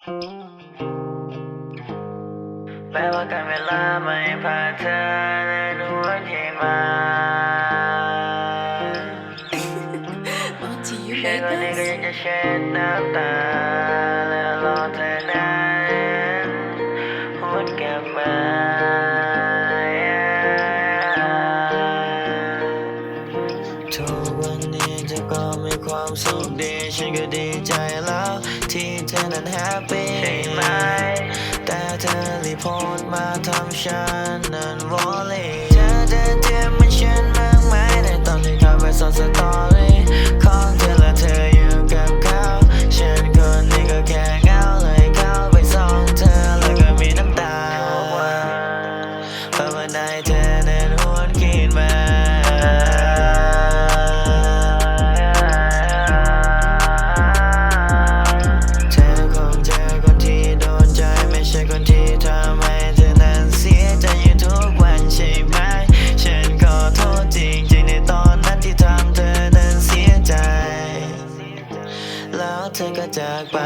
แม้ว่าการเวลาไม่พาเธอในนวลเขมา Onto you, ฉันวันนี้ก็ยังจะเช็ดน้ำตา และรอเธอนั้นหวนกลับมา ความสุขดีฉันก็ดีใจแล้ว ที่เธอนั้นแฮปปี้ใช่ไหมแต่เธอรีบโพสต์มาทำฉันนั้นวอลลี่เธอเดินเทียมมันฉันมากมายในตอนที่เขาไปสอนสตอ ธอก็จากไป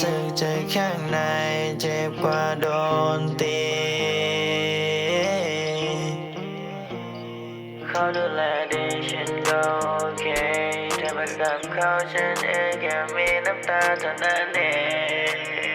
สึกใจข้างในเจ็บกว่าโดนตีเขาดูแลดีฉันก็โอเคแต่เมากับเขาฉันเองแค่มีน้ำตาเท่านั้นเอง